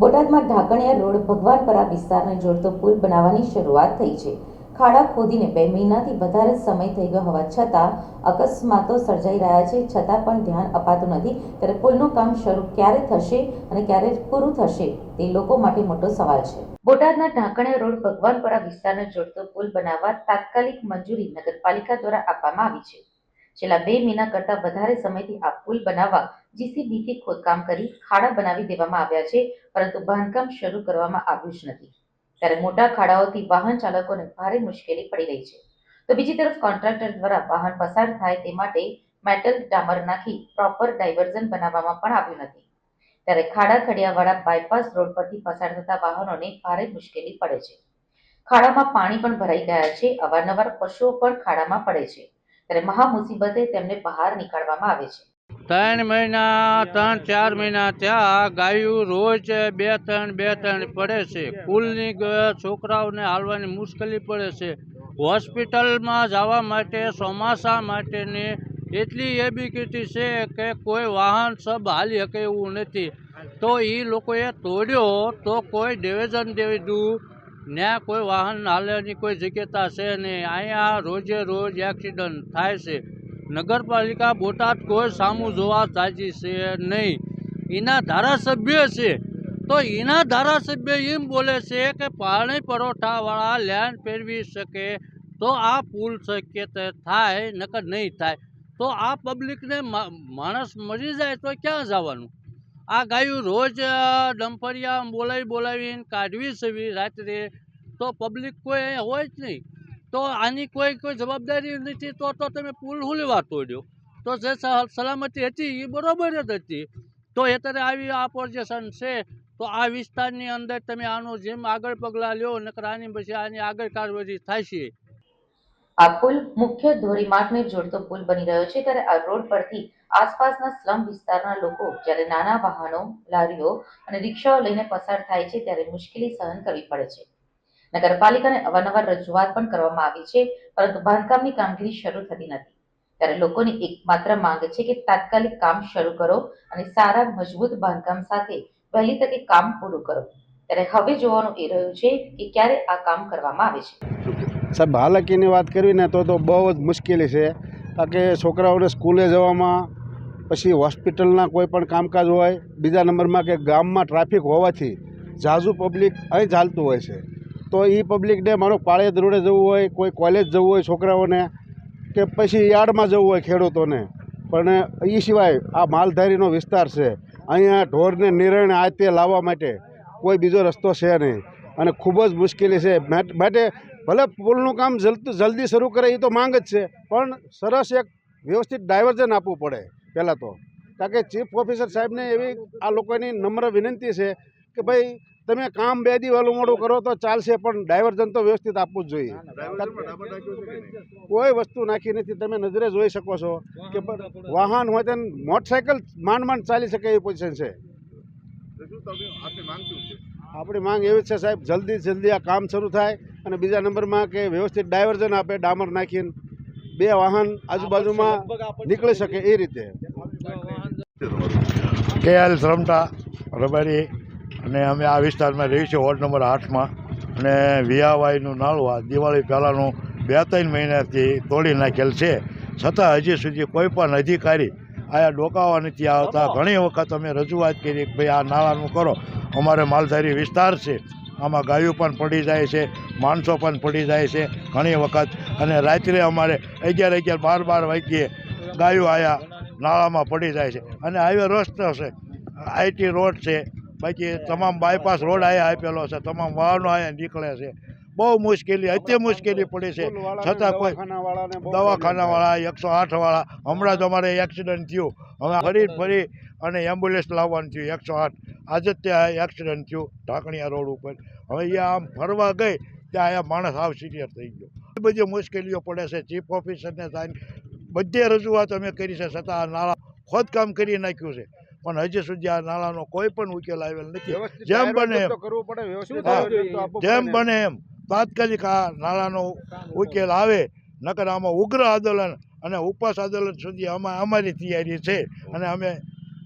બોટાદમાં ઢાકણિયા રોડ ભગવાનપરા વિસ્તારને જોડતો પુલ બનાવવાની શરૂઆત થઈ છે. ખાડા ખોદીને બે મહિનાથી વધારે સમય થઈ ગયો હોવા છતાં અકસ્માતો સર્જાઈ રહ્યા છે. છતાં પણ ધ્યાન અપાતું નથી ત્યારે પુલનું કામ શરૂ ક્યારે થશે અને ક્યારે પૂરું થશે તે લોકો માટે મોટો સવાલ છે. બોટાદના ઢાંકણિયા રોડ ભગવાનપરા વિસ્તારને જોડતો પુલ બનાવવા તાત્કાલિક મંજૂરી નગરપાલિકા દ્વારા આપવામાં આવી છે. છેલ્લા બે મહિના કરતાં વધારે સમયથી આ પુલ બનાવવા જીસીબીથી ખોદકામ કરી ખાડા બનાવી દેવામાં આવ્યા છે, પરંતુ બાંધકામ શરૂ કરવામાં આવ્યું જ નથી. ત્યારે મોટા ખાડાઓથી વાહન ચાલકોને ભારે મુશ્કેલી પડી રહી છે. તો બીજી તરફ કોન્ટ્રાક્ટર દ્વારા વાહન પસાર થાય તે માટે મેટલ ડામર નાખી પ્રોપર ડાયવર્ઝન બનાવવામાં પણ આવ્યું નથી. ત્યારે ખાડા ખડિયાવાળા બાયપાસ રોડ પરથી પસાર થતા વાહનોને ભારે મુશ્કેલી પડે છે. ખાડામાં પાણી પણ ભરાઈ ગયા છે, અવારનવાર પશુઓ પણ ખાડામાં પડે છે. ત્યારે મહા મુસીબતે તેમને બહાર નીકાળવામાં આવે છે. ત્રણ મહિના, ત્રણ, ચાર મહિના ત્યાં ગાયું રોજ બે, ત્રણ બે, ત્રણ પડે છે. કુલની છોકરાઓને હાલવાની મુશ્કેલી પડે છે. હોસ્પિટલમાં જવા માટે, ચોમાસા માટેની એટલી એબીકીટી છે કે કોઈ વાહન સબ હાલી શકે એવું નથી. તો એ લોકોએ તોડ્યો, તો કોઈ ડિવિઝન દેવી દઉં ત્યાં કોઈ વાહન હાલવાની કોઈ જગ્યતા છે નહીં. અહીંયા રોજે રોજ એક્સિડન્ટ થાય છે. નગરપાલિકા બોટાદ કોઈ સામું જોવા સાજી છે નહીં. એના ધારાસભ્ય છે. તો એના ધારાસભ્ય એમ બોલે છે કે પાણી પરોઠાવાળા લેન્ડ ફેરવી શકે તો આ પુલ શક્ય થાય નકર નહીં થાય. તો આ પબ્લિકને માણસ મરી જાય તો ક્યાં જવાનું? આ ગાયું રોજ ડંપરિયા બોલાવી બોલાવીને કાઢવી છે રાત્રે. તો પબ્લિક કોઈ હોય જ નહીં. તો આની કોઈ કોઈ જવાબદારી નથી. તો તો તમે પુલ હુલવા તોડ્યો તો જે સલામતી હતી એ બરોબર જ હતી. તો અત્યારે આવી આ પોઝિશન છે. તો આ વિસ્તારની અંદર તમે આનું જેમ આગળ પગલાં લ્યો, નકર આની પછી આની આગળ કાર્યવાહી છે. આ પુલ મુખ્ય ધોરીમાર્ગને જોડતો પુલ બની રહ્યો છે. ત્યારે આ રોડ પરથી આસપાસના સ્લમ વિસ્તારના લોકો જ્યારે નાના વાહનો, લારીઓ અને રિક્ષાઓ લઈને પસાર થાય છે ત્યારે મુશ્કેલી સહન કરવી પડે છે. નગરપાલિકાને અવારનવાર રજૂઆત પણ કરવામાં આવી છે, પરંતુ બાંધકામની કામગીરી શરૂ થતી નથી. ત્યારે લોકોની એકમાત્ર માંગ છે કે તાત્કાલિક કામ શરૂ કરો અને સારા, મજબૂત બાંધકામ સાથે વહેલી તકે કામ પૂરું કરો. ત્યારે હવે જોવાનું એ રહ્યું છે કે ક્યારે આ કામ કરવામાં આવે છે. સાહેબ, હાલકીની વાત કરવી ને તો તો બહુ જ મુશ્કેલી છે. કારણ કે છોકરાઓને સ્કૂલે જવામાં પછી હોસ્પિટલના કોઈ પણ કામકાજ હોય, બીજા નંબરમાં કે ગામમાં ટ્રાફિક હોવાથી ઝાઝુ પબ્લિક અહીં ચાલતું હોય છે. તો એ પબ્લિકને મારો પાળે રોડે જવું હોય, કોઈ કોલેજ જવું હોય છોકરાઓને, કે પછી યાર્ડમાં જવું હોય ખેડૂતોને. પણ એ સિવાય આ માલધારીનો વિસ્તાર છે. અહીંયા ઢોરને નિર્ણય આ તે લાવવા માટે કોઈ બીજો રસ્તો છે નહીં. અને ખૂબ જ મુશ્કેલી છે. માટ- ભલે પુલનું કામ જલ્દી શરૂ કરે એ તો માંગ જ છે. પણ સરસ એક વ્યવસ્થિત ડાયવર્ઝન આપવું પડે. પહેલાં તો. કારણ કે ચીફ ઓફિસર સાહેબને એવી આ લોકોની નમ્ર વિનંતી છે કે ભાઈ તમે કામ બે દી વહેલું મોડું કરો તો ચાલશે પણ ડાયવર્ઝન તો વ્યવસ્થિત આપવું જ જોઈએ. કોઈ વસ્તુ નાખી નથી તમે નજરે જોઈ શકો છો કે વાહન હોય તો મોટરસાયકલ માંડ માંડ ચાલી શકે એવી પોઝિશન છે. આપણી માંગ એવી છે સાહેબ જલ્દી જલ્દી આ કામ શરૂ થાય અને બીજા નંબરમાં કે વ્યવસ્થિત ડાયવર્ઝન આપે ડામર નાખીને. બે વાહન આજુબાજુમાં નીકળી શકે એ રીતે. કે એલ શ્રમતા રબારી અને અમે આ વિસ્તારમાં રહીએ છીએ વોર્ડ નંબર આઠમાં. અને વિયાવાઈનું નાળું આ દિવાળી પહેલાંનું બે ત્રણ મહિનાથી તોડી નાખેલ છે. છતાં હજી સુધી કોઈ પણ અધિકારી આયા ડોકાવા નથી આવતા. ઘણી વખત અમે રજૂઆત કરી કે ભાઈ આ નાળાનું કરો. અમારે માલધારી વિસ્તાર છે. આમાં ગાયો પણ પડી જાય છે, માણસો પણ પડી જાય છે ઘણી વખત. અને રાત્રે અમારે અગિયાર અગિયાર, બાર બાર વાગ્યે ગાયો આયા, નાળામાં પડી જાય છે. અને હાઈવે રસ્તો છે, આઈટી રોડ છે, બાકી તમામ બાયપાસ રોડ અહીંયા આપેલો છે, તમામ વાહનો અહીંયા નીકળે છે. બહુ મુશ્કેલી અત્ય મુશ્કેલી પડે છે. છતાં કોઈ દવાખાનાવાળા એકસો આઠવાળા હમણાં જ અમારે એક્સિડન્ટ થયું. હવે ફરી ફરી અને એમ્બ્યુલન્સ લાવવાનું થયું એકસો આઠ. આજે ત્યાં એક્સિડન્ટ થયું ઢાંકણિયા રોડ ઉપર. હવે એ આમ ફરવા ગઈ ત્યાં અહીંયા માણસ આવ સિરિયર થઈ ગયો. એ બધી મુશ્કેલીઓ પડે છે. ચીફ ઓફિસરને થાય બધે રજૂઆત અમે કરી છે છતાં આ નાળા ખોદકામ કરી નાખ્યું છે. પણ હજી સુધી આ નાળાનો કોઈ પણ ઉકેલ આવેલ નથી. જેમ બને એમ. જેમ બને એમ. તાત્કાલિક આ નાળાનો ઉકેલ આવે, નકર આમાં ઉગ્ર આંદોલન અને ઉપવાસ આંદોલન સુધી આમાં અમારી તૈયારી છે. અને અમે